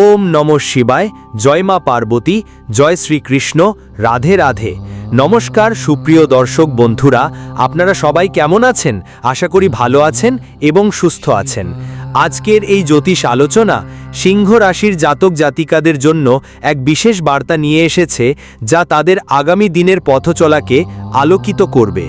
ওম নম শিবায়, জয় মা পার্বতী, জয় শ্রীকৃষ্ণ, রাধে রাধে। নমস্কার সুপ্রিয় দর্শক বন্ধুরা, আপনারা সবাই কেমন আছেন? আশা করি ভালো আছেন এবং সুস্থ আছেন। আজকের এই জ্যোতিষ আলোচনা সিংহ রাশির জাতক জাতিকাদের জন্য এক বিশেষ বার্তা নিয়ে এসেছে, যা তাদের আগামী দিনের পথচলাকে আলোকিত করবে।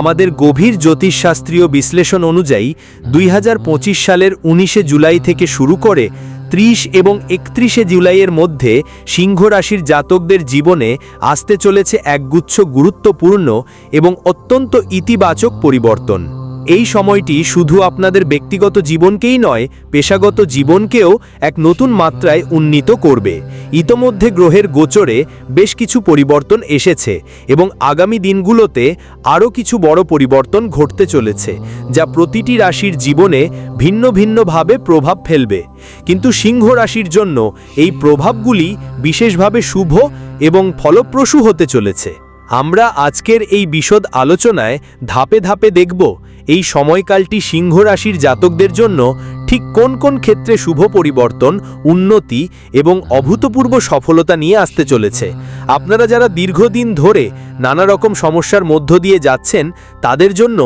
আমাদের গভীর জ্যোতিষশাস্ত্রীয় বিশ্লেষণ অনুযায়ী, দুই হাজার পঁচিশ সালের উনিশে জুলাই থেকে শুরু করে ত্রিশ এবং একত্রিশে জুলাইয়ের মধ্যে সিংহ রাশির জাতকদের জীবনে আসতে চলেছে একগুচ্ছ গুরুত্বপূর্ণ এবং অত্যন্ত ইতিবাচক পরিবর্তন। এই সময়টি শুধু আপনাদের ব্যক্তিগত জীবনকেই নয়, পেশাগত জীবনকেও এক নতুন মাত্রায় উন্নীত করবে। ইতোমধ্যে গ্রহের গোচরে বেশ কিছু পরিবর্তন এসেছে এবং আগামী দিনগুলোতে আরও কিছু বড় পরিবর্তন ঘটতে চলেছে, যা প্রতিটি রাশির জীবনে ভিন্ন ভিন্নভাবে প্রভাব ফেলবে। কিন্তু সিংহ রাশির জন্য এই প্রভাবগুলি বিশেষভাবে শুভ এবং ফলপ্রসূ হতে চলেছে। আমরা আজকের এই বিশদ আলোচনায় ধাপে ধাপে দেখব এই সময়কালটি সিংহ রাশির জাতকদের জন্য ঠিক কোন কোন ক্ষেত্রে শুভ পরিবর্তন, উন্নতি এবং অভূতপূর্ব সফলতা নিয়ে আসতে চলেছে? আপনারা যারা দীর্ঘদিন ধরে নানা রকম সমস্যার মধ্য দিয়ে যাচ্ছেন, তাদের জন্য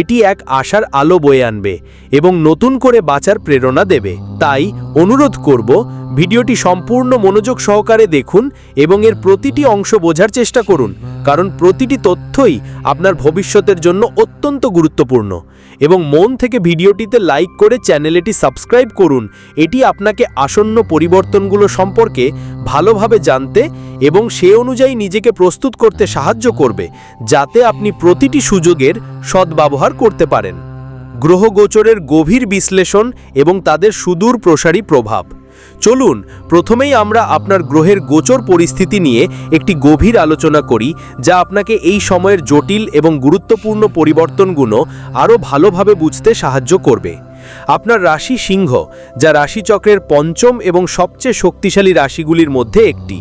এটি এক আশার আলো বয়ে আনবে এবং নতুন করে বাঁচার প্রেরণা দেবে। তাই অনুরোধ করব, ভিডিওটি সম্পূর্ণ মনোযোগ সহকারে দেখুন এবং এর প্রতিটি অংশ বোঝার চেষ্টা করুন, কারণ প্রতিটি তথ্যই আপনার ভবিষ্যতের জন্য অত্যন্ত গুরুত্বপূর্ণ। এবং মন থেকে ভিডিওটিতে লাইক করে চ্যানেলটি সাবস্ক্রাইব করুন। এটি আপনাকে আসন্ন পরিবর্তনগুলো সম্পর্কে ভালোভাবে জানতে এবং সে অনুযায়ী নিজেকে প্রস্তুত করতে সাহায্য করবে, যাতে আপনি প্রতিটি সুযোগের সদ্ব্যবহার করতে পারেন। গ্রহগোচরের গভীর বিশ্লেষণ এবং তাদের সুদূর প্রসারী প্রভাব। চলুন, প্রথমেই আমরা আপনার গ্রহের গোচর পরিস্থিতি নিয়ে একটি গভীর আলোচনা করি, যা আপনাকে এই সময়ের জটিল এবং গুরুত্বপূর্ণ পরিবর্তনগুলো আরও ভালোভাবে বুঝতে সাহায্য করবে। আপনার রাশি সিংহ, যা রাশিচক্রের পঞ্চম এবং সবচেয়ে শক্তিশালী রাশিগুলির মধ্যে একটি।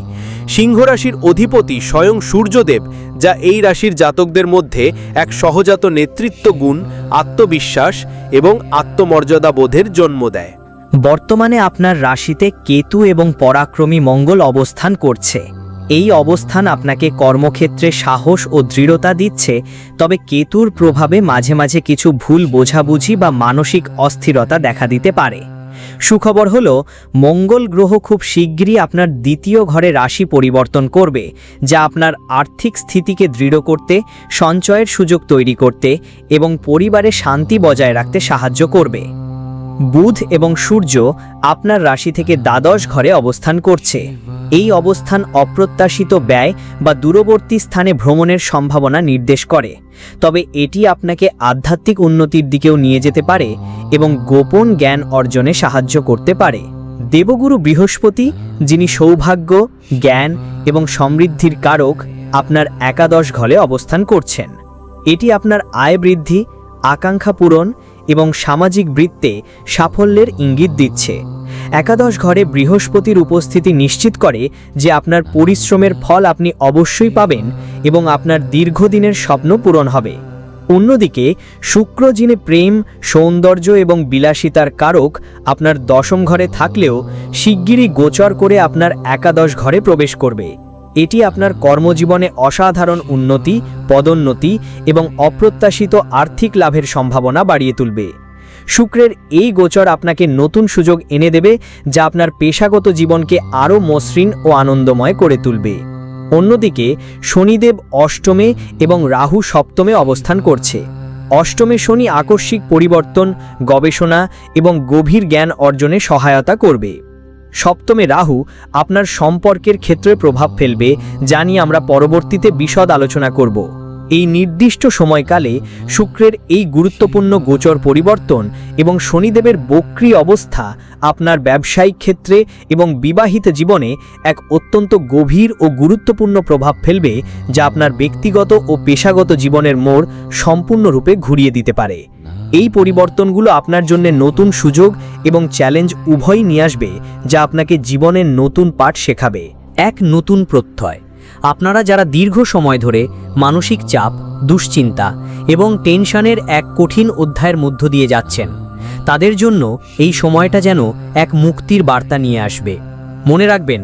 সিংহ রাশির অধিপতি স্বয়ং সূর্যদেব, যা এই রাশির জাতকদের মধ্যে এক সহজাত নেতৃত্ব গুণ আত্মবিশ্বাস এবং আত্মমর্যাদা বোধের জন্ম দেয়। বর্তমানে আপনার রাশিতে কেতু এবং পরাক্রমী মঙ্গল অবস্থান করছে। এই অবস্থান আপনাকে কর্মক্ষেত্রে সাহস ও দৃঢ়তা দিচ্ছে, তবে কেতুর প্রভাবে মাঝে মাঝে কিছু ভুল বোঝাবুঝি বা মানসিক অস্থিরতা দেখা দিতে পারে। সুখবর হল, মঙ্গল গ্রহ খুব শীঘ্রই আপনার দ্বিতীয় ঘরে রাশি পরিবর্তন করবে, যা আপনার আর্থিক স্থিতিকে দৃঢ় করতে, সঞ্চয়ের সুযোগ তৈরি করতে এবং পরিবারে শান্তি বজায় রাখতে সাহায্য করবে। বুধ এবং সূর্য আপনার রাশি থেকে দ্বাদশ ঘরে অবস্থান করছে। এই অবস্থান অপ্রত্যাশিত ব্যয় বা দূরবর্তী স্থানে ভ্রমণের সম্ভাবনা নির্দেশ করে। তবে এটি আপনাকে আধ্যাত্মিক উন্নতির দিকেও নিয়ে যেতে পারে এবং গোপন জ্ঞান অর্জনে সাহায্য করতে পারে। দেবগুরু বৃহস্পতি, যিনি সৌভাগ্য, জ্ঞান এবং সমৃদ্ধির কারক, আপনার একাদশ ঘরে অবস্থান করছেন। এটি আপনার আয় বৃদ্ধি, আকাঙ্ক্ষা পূরণ এবং সামাজিক বৃত্তে সাফল্যের ইঙ্গিত দিচ্ছে। একাদশ ঘরে বৃহস্পতির উপস্থিতি নিশ্চিত করে যে আপনার পরিশ্রমের ফল আপনি অবশ্যই পাবেন এবং আপনার দীর্ঘদিনের স্বপ্ন পূরণ হবে। অন্যদিকে, শুক্র যিনি প্রেম, সৌন্দর্য এবং বিলাসিতার কারক, আপনার দশম ঘরে থাকলেও শিগগিরই গোচর করে আপনার একাদশ ঘরে প্রবেশ করবে। এটি আপনার কর্মজীবনে অসাধারণ উন্নতি, পদোন্নতি এবং অপ্রত্যাশিত আর্থিক লাভের সম্ভাবনা বাড়িয়ে তুলবে। শুক্রের এই গোচর আপনাকে নতুন সুযোগ এনে দেবে যা আপনার পেশাগত জীবনকে আরও মসৃণ ও আনন্দময় করে তুলবে। অন্যদিকে, শনিদেব অষ্টমে এবং রাহু সপ্তমে অবস্থান করছে। অষ্টমে শনি আকস্মিক পরিবর্তন, গবেষণা এবং গভীর জ্ঞান অর্জনে সহায়তা করবে। সপ্তমে রাহু আপনার সম্পর্কের ক্ষেত্রে প্রভাব ফেলবে, যা নিয়ে আমরা পরবর্তীতে বিশদ আলোচনা করব। এই নির্দিষ্ট সময়কালে শুক্রের এই গুরুত্বপূর্ণ গোচর পরিবর্তন এবং শনিদেবের বক্রি অবস্থা আপনার ব্যবসায়িক ক্ষেত্রে এবং বিবাহিত জীবনে এক অত্যন্ত গভীর ও গুরুত্বপূর্ণ প্রভাব ফেলবে, যা আপনার ব্যক্তিগত ও পেশাগত জীবনের মোড় সম্পূর্ণরূপে ঘুরিয়ে দিতে পারে। এই পরিবর্তনগুলো আপনার জন্য নতুন সুযোগ এবং চ্যালেঞ্জ উভয়ই নিয়ে আসবে, যা আপনাকে জীবনের নতুন পাঠ শেখাবে। এক নতুন প্রত্যয়। আপনারা যারা দীর্ঘ সময় ধরে মানসিক চাপ, দুশ্চিন্তা এবং টেনশনের এক কঠিন অধ্যায়ের মধ্য দিয়ে যাচ্ছেন, তাদের জন্য এই সময়টা যেন এক মুক্তির বার্তা নিয়ে আসবে। মনে রাখবেন,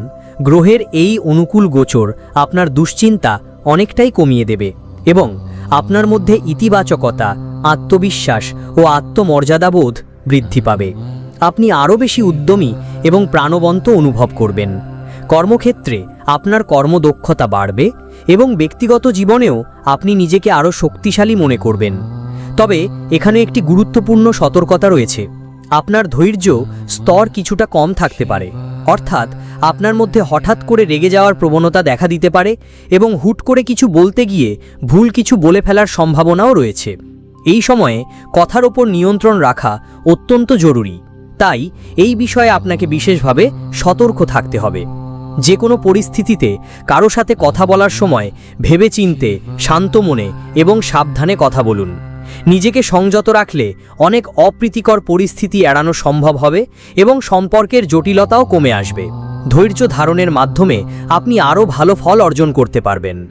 গ্রহের এই অনুকূল গোচর আপনার দুশ্চিন্তা অনেকটাই কমিয়ে দেবে এবং আপনার মধ্যে ইতিবাচকতা, আত্মবিশ্বাস ও আত্মমর্যাদাবোধ বৃদ্ধি পাবে। আপনি আরও বেশি উদ্যমী এবং প্রাণবন্ত অনুভব করবেন। কর্মক্ষেত্রে আপনার কর্মদক্ষতা বাড়বে এবং ব্যক্তিগত জীবনেও আপনি নিজেকে আরও শক্তিশালী মনে করবেন। তবে এখানে একটি গুরুত্বপূর্ণ সতর্কতা রয়েছে। আপনার ধৈর্য স্তর কিছুটা কম থাকতে পারে। অর্থাৎ আপনার মধ্যে হঠাৎ করে রেগে যাওয়ার প্রবণতা দেখা দিতে পারে এবং হুট করে কিছু বলতে গিয়ে ভুল কিছু বলে ফেলার সম্ভাবনাও রয়েছে। এই সময়ে কথার ওপর নিয়ন্ত্রণ রাখা অত্যন্ত জরুরি। তাই এই বিষয়ে আপনাকে বিশেষভাবে সতর্ক থাকতে হবে। যে কোনো পরিস্থিতিতে কারও সাথে কথা বলার সময় ভেবেচিন্তে, শান্ত মনে এবং সাবধানে কথা বলুন। নিজেকে সংযত রাখলে অনেক অপ্রীতিকর পরিস্থিতি এড়ানো সম্ভব হবে এবং সম্পর্কের জটিলতাও কমে আসবে। ধৈর্য ধারণের মাধ্যমে আপনি আরও ভালো ফল অর্জন করতে পারবেন।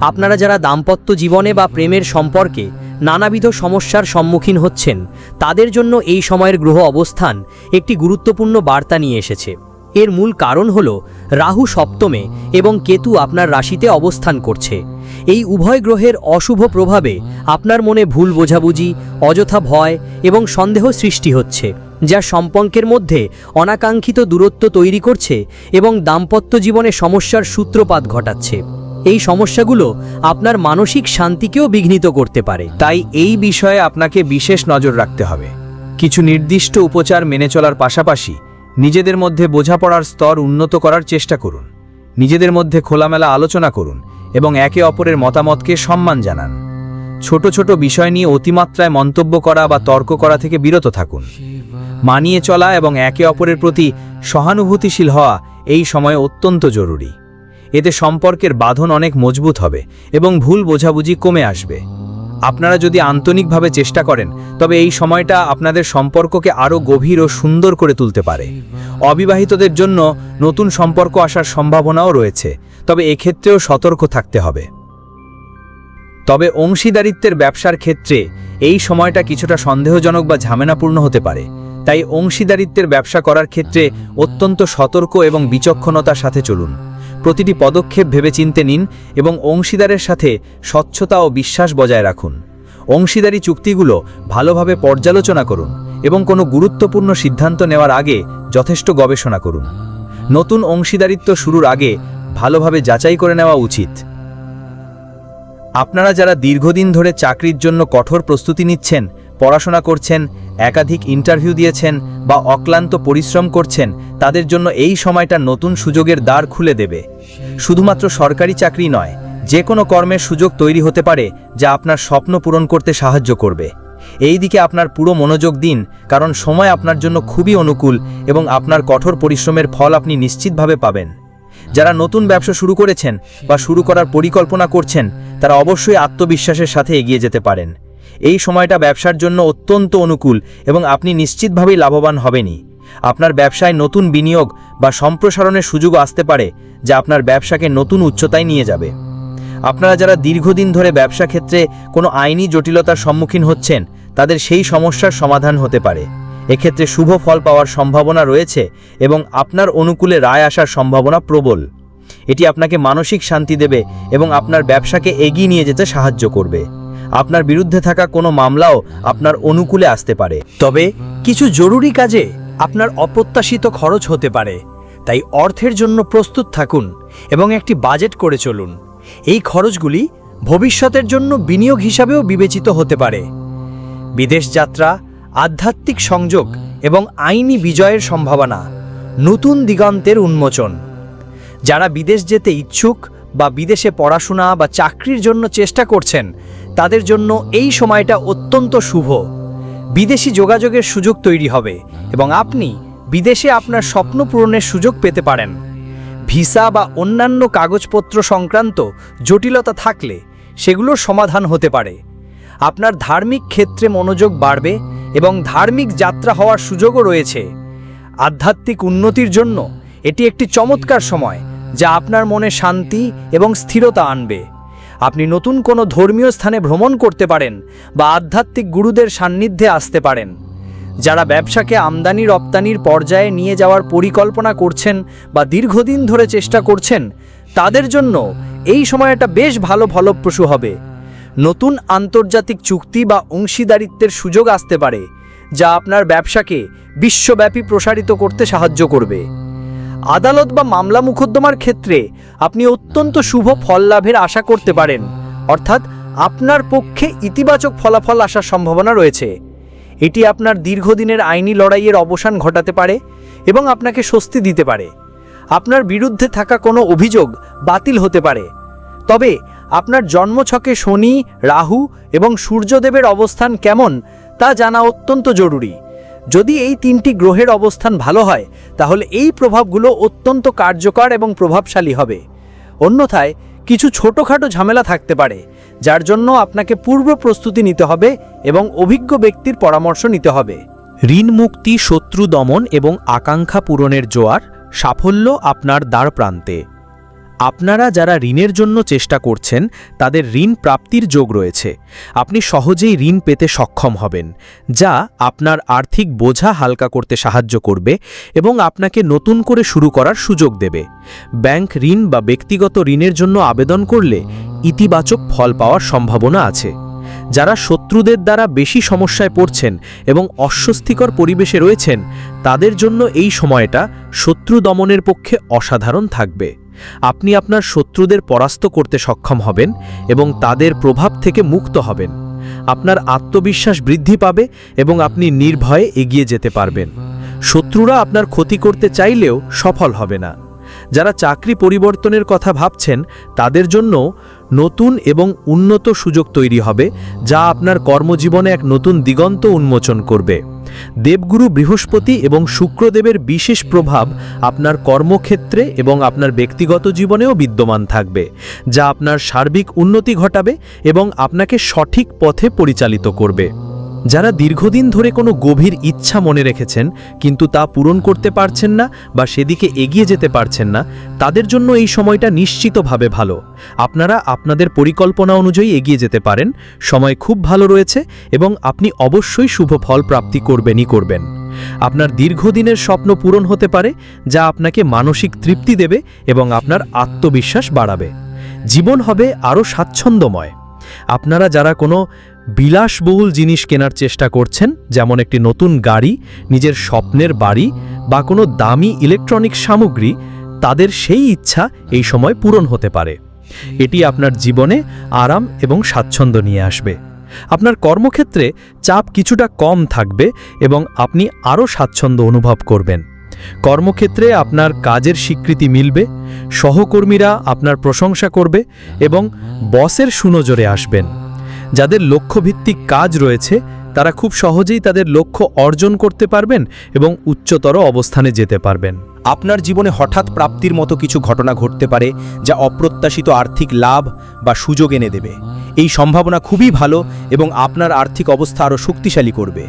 আপনারা যারা দাম্পত্য জীবনে বা প্রেমের সম্পর্কে নানাবিধ সমস্যার সম্মুখীন হচ্ছেন। তাদের জন্য এই সময়ের গ্রহ অবস্থান একটি গুরুত্বপূর্ণ বার্তা নিয়ে এসেছে। এর মূল কারণ হল, রাহু সপ্তমে এবং কেতু আপনার রাশিতে অবস্থান করছে। এই উভয় গ্রহের অশুভ প্রভাবে আপনার মনে ভুল বোঝাবুঝি, অযথা ভয় এবং সন্দেহ সৃষ্টি হচ্ছে, যা সম্পর্কের মধ্যে অনাকাঙ্ক্ষিত দূরত্ব তৈরি করছে এবং দাম্পত্য জীবনে সমস্যার সূত্রপাত ঘটাচ্ছে। এই সমস্যাগুলো আপনার মানসিক শান্তিকেও বিঘ্নিত করতে পারে। তাই এই বিষয়ে আপনাকে বিশেষ নজর রাখতে হবে। কিছু নির্দিষ্ট উপচার মেনে চলার পাশাপাশি নিজেদের মধ্যে বোঝাপড়ার স্তর উন্নত করার চেষ্টা করুন। নিজেদের মধ্যে খোলামেলা আলোচনা করুন এবং একে অপরের মতামতকে সম্মান জানান। ছোট ছোট বিষয় নিয়ে অতিমাত্রায় মন্তব্য করা বা তর্ক করা থেকে বিরত থাকুন। মানিয়ে চলা এবং একে অপরের প্রতি সহানুভূতিশীল হওয়া এই সময়ে অত্যন্ত জরুরি। এতে সম্পর্কের বাঁধন অনেক মজবুত হবে এবং ভুল বোঝাবুঝি কমে আসবে। আপনারা যদি আন্তরিকভাবে চেষ্টা করেন, তবে এই সময়টা আপনাদের সম্পর্ককে আরও গভীর ও সুন্দর করে তুলতে পারে। অবিবাহিতদের জন্য নতুন সম্পর্ক আসার সম্ভাবনাও রয়েছে, তবে এক্ষেত্রেও সতর্ক থাকতে হবে। তবে অংশীদারিত্বের ব্যবসার ক্ষেত্রে এই সময়টা কিছুটা সন্দেহজনক বা ঝামেলাপূর্ণ হতে পারে। তাই অংশীদারিত্বের ব্যবসা করার ক্ষেত্রে অত্যন্ত সতর্ক এবং বিচক্ষণতার সাথে চলুন। প্রতিটি পদক্ষেপ ভেবেচিন্তে নিন এবং অংশীদারের সাথে স্বচ্ছতা ও বিশ্বাস বজায় রাখুন। অংশীদারি চুক্তিগুলো ভালোভাবে পর্যালোচনা করুন এবং কোনো গুরুত্বপূর্ণ সিদ্ধান্ত নেওয়ার আগে যথেষ্ট গবেষণা করুন। নতুন অংশীদারিত্ব শুরুর আগে ভালোভাবে যাচাই করে নেওয়া উচিত। আপনারা যারা দীর্ঘদিন ধরে চাকরির জন্য কঠোর প্রস্তুতি নিচ্ছেন পড়াশোনা করছেন, একাধিক ইন্টারভিউ দিয়েছেন বা অক্লান্ত পরিশ্রম করছেন, তাদের জন্য এই সময়টা নতুন সুযোগের দ্বার খুলে দেবে। শুধুমাত্র সরকারি চাকরি নয়, যে কোনো কর্মের সুযোগ তৈরি হতে পারে যা আপনার স্বপ্ন পূরণ করতে সাহায্য করবে। এই দিকে আপনার পুরো মনোযোগ দিন, কারণ সময় আপনার জন্য খুবই অনুকূল এবং আপনার কঠোর পরিশ্রমের ফল আপনি নিশ্চিতভাবে পাবেন। যারা নতুন ব্যবসা শুরু করেছেন বা শুরু করার পরিকল্পনা করছেন, তারা অবশ্যই আত্মবিশ্বাসের সাথে এগিয়ে যেতে পারেন। এই সময়টা ব্যবসার জন্য অত্যন্ত অনুকূল এবং আপনি নিশ্চিতভাবেই লাভবান হবেনই। আপনার ব্যবসায় নতুন বিনিয়োগ বা সম্প্রসারণের সুযোগ আসতে পারে, যা আপনার ব্যবসাকে নতুন উচ্চতায় নিয়ে যাবে। আপনারা যারা দীর্ঘদিন ধরে ব্যবসা ক্ষেত্রে কোনো আইনি জটিলতার সম্মুখীন হচ্ছেন, তাদের সেই সমস্যার সমাধান হতে পারে। এক্ষেত্রে শুভ ফল পাওয়ার সম্ভাবনা রয়েছে এবং আপনার অনুকূলে রায় আসার সম্ভাবনা প্রবল। এটি আপনাকে মানসিক শান্তি দেবে এবং আপনার ব্যবসাকে এগিয়ে নিয়ে যেতে সাহায্য করবে। আপনার বিরুদ্ধে থাকা কোনো মামলাও আপনার অনুকূলে আসতে পারে। তবে কিছু জরুরি কাজে আপনার অপ্রত্যাশিত খরচ হতে পারে। তাই অর্থের জন্য প্রস্তুত থাকুন এবং একটি বাজেট করে চলুন। এই খরচগুলি ভবিষ্যতের জন্য বিনিয়োগ হিসাবেও বিবেচিত হতে পারে। বিদেশ যাত্রা, আধ্যাত্মিক সংযোগ এবং আইনি বিজয়ের সম্ভাবনা, নতুন দিগন্তের উন্মোচন। যারা বিদেশ যেতে ইচ্ছুক বা বিদেশে পড়াশোনা বা চাকরির জন্য চেষ্টা করছেন তাদের জন্য এই সময়টা অত্যন্ত শুভ। বিদেশি যোগাযোগের সুযোগ তৈরি হবে এবং আপনি বিদেশে আপনার স্বপ্ন পূরণের সুযোগ পেতে পারেন। ভিসা বা অন্যান্য কাগজপত্র সংক্রান্ত জটিলতা থাকলে সেগুলোর সমাধান হতে পারে। আপনার ধার্মিক ক্ষেত্রে মনোযোগ বাড়বে এবং ধার্মিক যাত্রা হওয়ার সুযোগও রয়েছে। আধ্যাত্মিক উন্নতির জন্য এটি একটি চমৎকার সময় যা আপনার মনে শান্তি এবং স্থিরতা আনবে। আপনি নতুন কোনো ধর্মীয় স্থানে ভ্রমণ করতে পারেন বা আধ্যাত্মিক গুরুদের সান্নিধ্যে আসতে পারেন। যারা ব্যবসাকে আমদানি রপ্তানির পর্যায়ে নিয়ে যাওয়ার পরিকল্পনা করছেন বা দীর্ঘদিন ধরে চেষ্টা করছেন, তাদের জন্য এই সময়টা বেশ ভালো ফলপ্রসূ হবে। নতুন আন্তর্জাতিক চুক্তি বা অংশীদারিত্বের সুযোগ আসতে পারে, যা আপনার ব্যবসাকে বিশ্বব্যাপী প্রসারিত করতে সাহায্য করবে। আদালত বা মামলা মোকদ্দমার ক্ষেত্রে আপনি অত্যন্ত শুভ ফল লাভের আশা করতে পারেন। অর্থাৎ আপনার পক্ষে ইতিবাচক ফলাফল আসার সম্ভাবনা রয়েছে। এটি আপনার দীর্ঘদিনের আইনি লড়াইয়ের অবসান ঘটাতে পারে এবং আপনাকে স্বস্তি দিতে পারে। আপনার বিরুদ্ধে থাকা কোনো অভিযোগ বাতিল হতে পারে। তবে আপনার জন্মছকে শনি, রাহু এবং সূর্যদেবের অবস্থান কেমন তা জানা অত্যন্ত জরুরি। যদি এই তিনটি গ্রহের অবস্থান ভালো হয়, তাহলে এই প্রভাবগুলো অত্যন্ত কার্যকর এবং প্রভাবশালী হবে। অন্যথায়, কিছু ছোটোখাটো ঝামেলা থাকতে পারে, যার জন্য আপনাকে পূর্ব প্রস্তুতি নিতে হবে এবং অভিজ্ঞ ব্যক্তির পরামর্শ নিতে হবে। ঋণ মুক্তি শত্রু দমন এবং আকাঙ্ক্ষা পূরণের জোয়ার, সাফল্য আপনার দ্বার প্রান্তে। আপনারা যারা ঋণের জন্য চেষ্টা করছেন, তাদের ঋণ প্রাপ্তির যোগ রয়েছে। আপনি সহজেই ঋণ পেতে সক্ষম হবেন, যা আপনার আর্থিক বোঝা হালকা করতে সাহায্য করবে এবং আপনাকে নতুন করে শুরু করার সুযোগ দেবে। ব্যাংক ঋণ বা ব্যক্তিগত ঋণের জন্য আবেদন করলে ইতিবাচক ফল পাওয়ার সম্ভাবনা আছে। যারা শত্রুদের দ্বারা বেশি সমস্যায় পড়ছেন এবং অস্বস্তিকর পরিবেশে রয়েছেন, তাদের জন্য এই সময়টা শত্রু দমনের পক্ষে অসাধারণ থাকবে। আপনি আপনার শত্রুদের পরাস্ত করতে সক্ষম হবেন এবং তাদের প্রভাব থেকে মুক্ত হবেন। আপনার আত্মবিশ্বাস বৃদ্ধি পাবে এবং আপনি নির্ভয়ে এগিয়ে যেতে পারবেন। শত্রুরা আপনার ক্ষতি করতে চাইলেও সফল হবে না। যারা চাকরি পরিবর্তনের কথা ভাবছেন, তাদের জন্য নতুন এবং উন্নত সুযোগ তৈরি হবে, যা আপনার কর্মজীবনে এক নতুন দিগন্ত উন্মোচন করবে। দেবগুরু বৃহস্পতি এবং শুক্রদেবের বিশেষ প্রভাব আপনার কর্মক্ষেত্রে এবং আপনার ব্যক্তিগত জীবনেও বিদ্যমান থাকবে, যা আপনার সার্বিক উন্নতি ঘটাবে এবং আপনাকে সঠিক পথে পরিচালিত করবে। যারা দীর্ঘদিন ধরে কোনো গভীর ইচ্ছা মনে রেখেছেন, কিন্তু তা পূরণ করতে পারছেন না বা সেদিকে এগিয়ে যেতে পারছেন না, তাদের জন্য এই সময়টা নিশ্চিতভাবে ভালো। আপনারা আপনাদের পরিকল্পনা অনুযায়ী এগিয়ে যেতে পারেন, সময় খুব ভালো রয়েছে এবং আপনি অবশ্যই শুভ ফল প্রাপ্তি করবেনই করবেন। আপনার দীর্ঘদিনের স্বপ্ন পূরণ হতে পারে, যা আপনাকে মানসিক তৃপ্তি দেবে এবং আপনার আত্মবিশ্বাস বাড়াবে। জীবন হবে আরও স্বাচ্ছন্দ্যময়। আপনারা যারা কোনো বিলাসবহুল জিনিস কেনার চেষ্টা করছেন, যেমন একটি নতুন গাড়ি, নিজের স্বপ্নের বাড়ি বা কোনো দামি ইলেকট্রনিক সামগ্রী, তাদের সেই ইচ্ছা এই সময় পূরণ হতে পারে। এটি আপনার জীবনে আরাম এবং স্বাচ্ছন্দ্য নিয়ে আসবে। আপনার কর্মক্ষেত্রে চাপ কিছুটা কম থাকবে এবং আপনি আরও স্বাচ্ছন্দ্য অনুভব করবেন। কর্মক্ষেত্রে আপনার কাজের স্বীকৃতি মিলবে, সহকর্মীরা আপনার প্রশংসা করবে এবং বসের সুনজরে আসবেন। যাদের লক্ষ্যভিত্তিক কাজ রয়েছে, তারা খুব সহজেই তাদের লক্ষ্য অর্জন করতে পারবেন এবং উচ্চতর অবস্থানে যেতে পারবেন। আপনার জীবনে হঠাৎ প্রাপ্তির মতো কিছু ঘটনা ঘটতে পারে যা অপ্রত্যাশিত আর্থিক লাভ বা সুযোগ এনে দেবে। এই সম্ভাবনা খুবই ভালো এবং আপনার আর্থিক অবস্থা আরও শক্তিশালী করবে।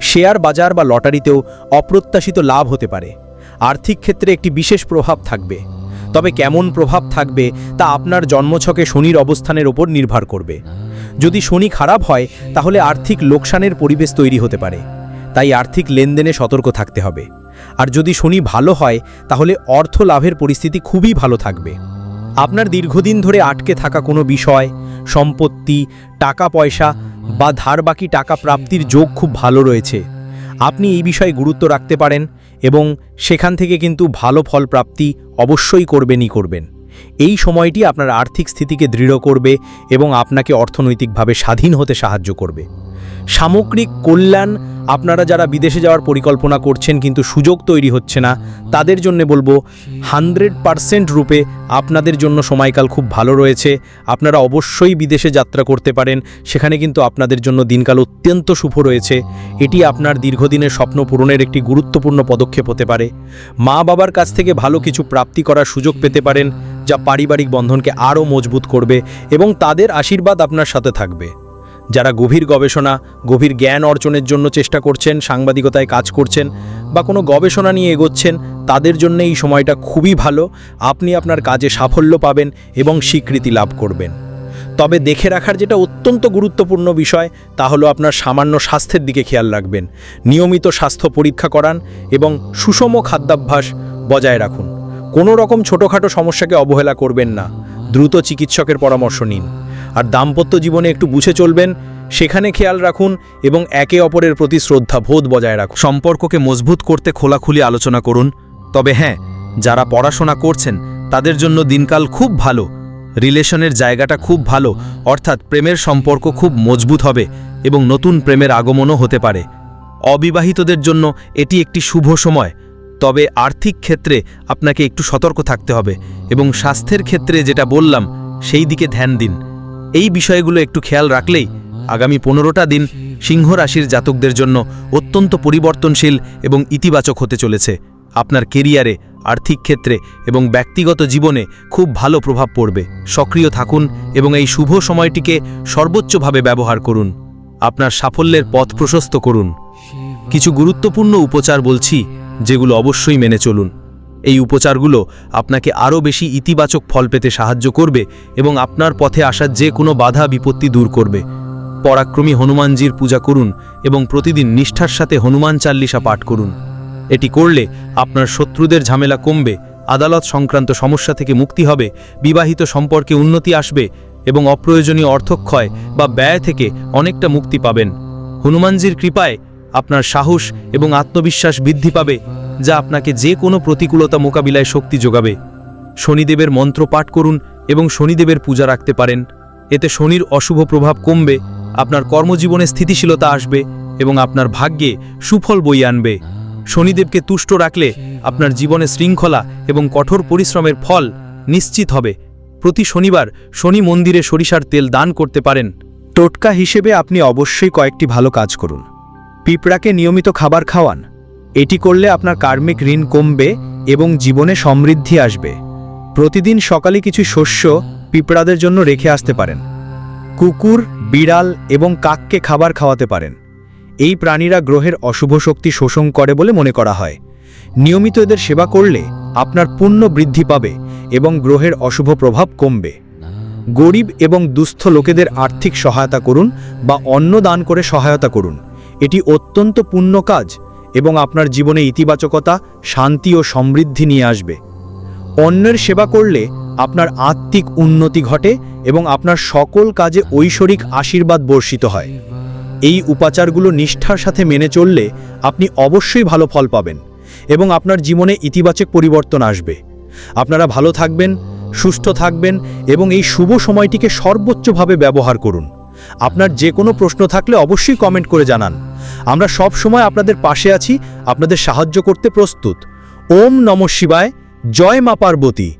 শেয়ার বাজার বা লটারিতেও অপ্রত্যাশিত লাভ হতে পারে। আর্থিক ক্ষেত্রে একটি বিশেষ প্রভাব থাকবে। তবে কেমন প্রভাব থাকবে তা আপনার জন্মছকে শনির অবস্থানের ওপর নির্ভর করবে। যদি শনি খারাপ হয়, তাহলে আর্থিক লোকসানের পরিবেশ তৈরি হতে পারে। তাই আর্থিক লেনদেনে সতর্ক থাকতে হবে। আর যদি শনি ভালো হয়, তাহলে অর্থ লাভের পরিস্থিতি খুবই ভালো থাকবে। আপনার দীর্ঘদিন ধরে আটকে থাকা কোনো বিষয়, সম্পত্তি টাকা পয়সা বা ধার বাকি টাকা প্রাপ্তির যোগ খুব ভালো রয়েছে। আপনি এই বিষয়ে গুরুত্ব রাখতে পারেন এবং সেখান থেকে কিন্তু ভালো ফল প্রাপ্তি অবশ্যই করবেনই করবেন। এই সময়টি আপনার আর্থিক স্থিতিকে দৃঢ় করবে এবং আপনাকে অর্থনৈতিকভাবে স্বাধীন হতে সাহায্য করবে। সামগ্রিক কল্যাণ আপনারা যারা বিদেশে যাওয়ার পরিকল্পনা করছেন কিন্তু সুযোগ তৈরি হচ্ছে না, তাদের জন্য বলব হান্ড্রেড পারসেন্ট রূপে আপনাদের জন্য সময়কাল খুব ভালো রয়েছে। আপনারা অবশ্যই বিদেশে যাত্রা করতে পারেন, সেখানে কিন্তু আপনাদের জন্য দিনকাল অত্যন্ত শুভ রয়েছে। এটি আপনার দীর্ঘদিনের স্বপ্ন পূরণের একটি গুরুত্বপূর্ণ পদক্ষেপ হতে পারে। মা বাবার কাছ থেকে ভালো কিছু প্রাপ্তি করার সুযোগ পেতে পারেন, যা পারিবারিক বন্ধনকে আরও মজবুত করবে এবং তাদের আশীর্বাদ আপনার সাথে থাকবে। যারা গভীর গবেষণা, গভীর জ্ঞান অর্জনের জন্য চেষ্টা করছেন, সাংবাদিকতায় কাজ করছেন বা কোনো গবেষণা নিয়ে এগোচ্ছেন, তাদের জন্য এই সময়টা খুবই ভালো। আপনি আপনার কাজে সাফল্য পাবেন এবং স্বীকৃতি লাভ করবেন। তবে দেখে রাখার যেটা অত্যন্ত গুরুত্বপূর্ণ বিষয়, তা হলো আপনার সামান্য স্বাস্থ্যের দিকে খেয়াল রাখবেন। নিয়মিত স্বাস্থ্য পরীক্ষা করান এবং সুষম খাদ্যাভ্যাস বজায় রাখুন। কোনো রকম ছোটোখাটো সমস্যাকে অবহেলা করবেন না। দ্রুত চিকিৎসকের পরামর্শ নিন। আর দাম্পত্য জীবনে একটু বুঝে চলবেন, সেখানে খেয়াল রাখুন এবং একে অপরের প্রতি শ্রদ্ধা বোধ বজায় রাখুন। সম্পর্ককে মজবুত করতে খোলাখুলি আলোচনা করুন। তবে হ্যাঁ যারা পড়াশোনা করছেন, তাদের জন্য দিনকাল খুব ভালো, রিলেশনের জায়গাটা খুব ভালো, অর্থাৎ প্রেমের সম্পর্ক খুব মজবুত হবে এবং নতুন প্রেমের আগমনও হতে পারে। অবিবাহিতদের জন্য এটি একটি শুভ সময়, তবে আর্থিক ক্ষেত্রে আপনাকে একটু সতর্ক থাকতে হবে এবং স্বাস্থ্যের ক্ষেত্রে যেটা বললাম, সেই দিকে ধ্যান দিন। এই বিষয়গুলো একটু খেয়াল রাখলেই আগামী পনেরোটা দিন সিংহ রাশির জাতকদের জন্য অত্যন্ত পরিবর্তনশীল এবং ইতিবাচক হতে চলেছে। আপনার কেরিয়ারে, আর্থিক ক্ষেত্রে এবং ব্যক্তিগত জীবনে খুব ভালো প্রভাব পড়বে। সক্রিয় থাকুন এবং এই শুভ সময়টিকে সর্বোচ্চভাবে ব্যবহার করুন। আপনার সাফল্যের পথ প্রশস্ত করুন। কিছু গুরুত্বপূর্ণ উপচার বলছি, যেগুলো অবশ্যই মেনে চলুন। এই উপচারগুলো আপনাকে আরও বেশি ইতিবাচক ফল পেতে সাহায্য করবে এবং আপনার পথে আসা যে কোনো বাধা বিপত্তি দূর করবে। পরাক্রমী হনুমানজির পূজা করুন এবং প্রতিদিন নিষ্ঠার সাথে হনুমান চাল্লিশা পাঠ করুন। এটি করলে আপনার শত্রুদের ঝামেলা কমবে, আদালত সংক্রান্ত সমস্যা থেকে মুক্তি হবে, বিবাহিত সম্পর্কে উন্নতি আসবে এবং অপ্রয়োজনীয় অর্থক্ষয় বা ব্যয় থেকে অনেকটা মুক্তি পাবেন। হনুমানজির কৃপায় আপনার সাহস এবং আত্মবিশ্বাস বৃদ্ধি পাবে। যা আপনাকে যে কোনো প্রতিকূলতা মোকাবিলায় শক্তি যোগাবে। শনিদেবের মন্ত্র পাঠ করুন এবং শনিদেবের পূজা রাখতে পারেন। এতে শনির অশুভ প্রভাব কমবে, আপনার কর্মজীবনে স্থিতিশীলতা আসবে এবং আপনার ভাগ্যে সুফল বই আনবে। শনিদেবকে তুষ্ট রাখলে আপনার জীবনে শৃঙ্খলা এবং কঠোর পরিশ্রমের ফল নিশ্চিত হবে। প্রতি শনিবার শনি মন্দিরে সরিষার তেল দান করতে পারেন। টোটকা হিসেবে আপনি অবশ্যই কয়েকটি ভালো কাজ করুন। পিঁপড়াকে নিয়মিত খাবার খাওয়ান। এটি করলে আপনার কার্মিক ঋণ কমবে এবং জীবনে সমৃদ্ধি আসবে। প্রতিদিন সকালে কিছু শস্য পিঁপড়াদের জন্য রেখে আসতে পারেন। কুকুর, বিড়াল এবং কাককে খাবার খাওয়াতে পারেন। এই প্রাণীরা গ্রহের অশুভ শক্তি শোষণ করে বলে মনে করা হয়। নিয়মিত এদের সেবা করলে আপনার পুণ্য বৃদ্ধি পাবে এবং গ্রহের অশুভ প্রভাব কমবে। গরিব এবং দুস্থ লোকেদের আর্থিক সহায়তা করুন বা অন্ন দান করে সহায়তা করুন। এটি অত্যন্ত পুণ্য কাজ এবং আপনার জীবনে ইতিবাচকতা, শান্তি ও সমৃদ্ধি নিয়ে আসবে। অন্যের সেবা করলে আপনার আত্মিক উন্নতি ঘটে এবং আপনার সকল কাজে ঐশ্বরিক আশীর্বাদ বর্ষিত হয়। এই উপাচারগুলো নিষ্ঠার সাথে মেনে চললে আপনি অবশ্যই ভালো ফল পাবেন এবং আপনার জীবনে ইতিবাচক পরিবর্তন আসবে। আপনারা ভালো থাকবেন, সুস্থ থাকবেন এবং এই শুভ সময়টিকে সর্বোচ্চভাবে ব্যবহার করুন। আপনার যে কোনো প্রশ্ন থাকলে অবশ্যই কমেন্ট করে জানান। আমরা সব সময় আপনাদের পাশে আছি, আপনাদের সাহায্য করতে প্রস্তুত। ওম নম শিবায়, জয় মা পার্বতী।